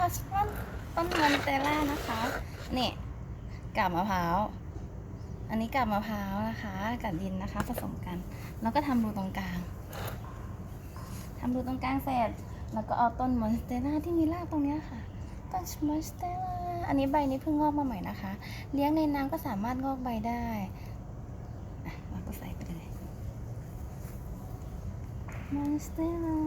พัสต้นต้นมอนเตล่านะคะนี่กาบมะพร้าวอันนี้กาบมะพร้าวนะคะกับดินนะคะผสมกัน แล้วก็ทำรูตรงกลางทำรูตรงกลางเสร็จแล้วก็เอาต้นมอนสเตล่าที่มีรากตรงเนี้ยค่ะต้นมอนสเตล่าอันนี้ใบนี้เพิ่งงอกมาใหม่นะคะ เลี้ยงในน้ำก็สามารถงอกใบได้เราก็ใส่ไปเลยมอนสเตล่า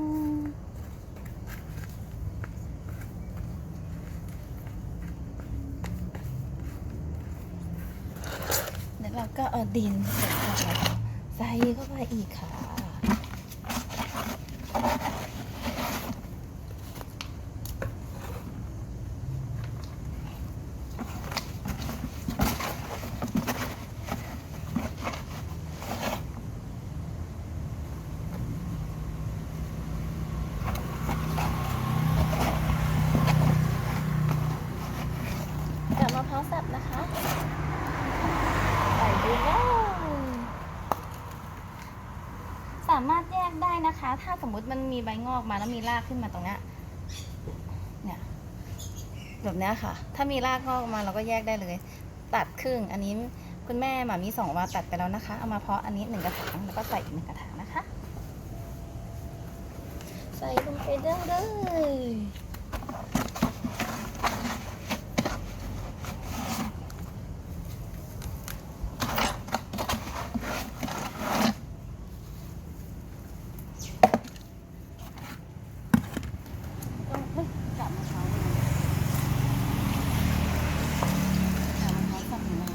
แล้วก็เอาดินใส่เข้าไปอีกค่ะ กับมะพร้าวสับนะคะ สามารถแยกได้นะคะ ถ้าสมมุติมันมีใบงอกมาแล้วมีรากขึ้นมาตรงนี้เนี่ยแบบนี้ค่ะ ถ้ามีรากงอกมาเราก็แยกได้เลย ตัดครึ่ง อันนี้คุณแม่หมามีสองวาตัดไปแล้วนะคะ เอามาเพาะอันนี้หนึ่งกระถางแล้วก็ใส่อีกหนึ่งกระถางนะคะ ใส่ลงไปได้เลย ต้องเฮ้ยกลับมาเช้าเลยกลับมาเช้าสักหนึ่งนะ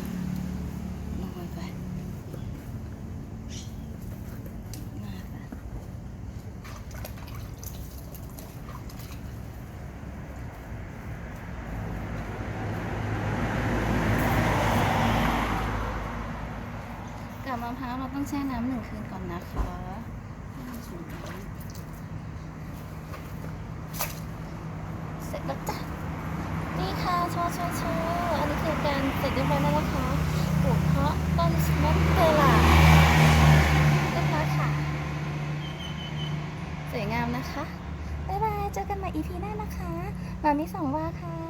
ลงไปไปมาค่ะกับ มะพร้าวเราต้องแช่น้ำหนึ่งคืนก่อนนะคะเสร็จแล้วจ้ะนี่ค่ะชว์โชว์โชว์อันนี้คือการเสร็จเรียบร้อยแล้วนะคะปลูกเพาะต้นสมอตเตล่าเรียบร้อค่ะ สวยงามนะคะ บ๊ายบาย เจอกันใหม่ EP หน้านะคะมามิสองวาค่ะ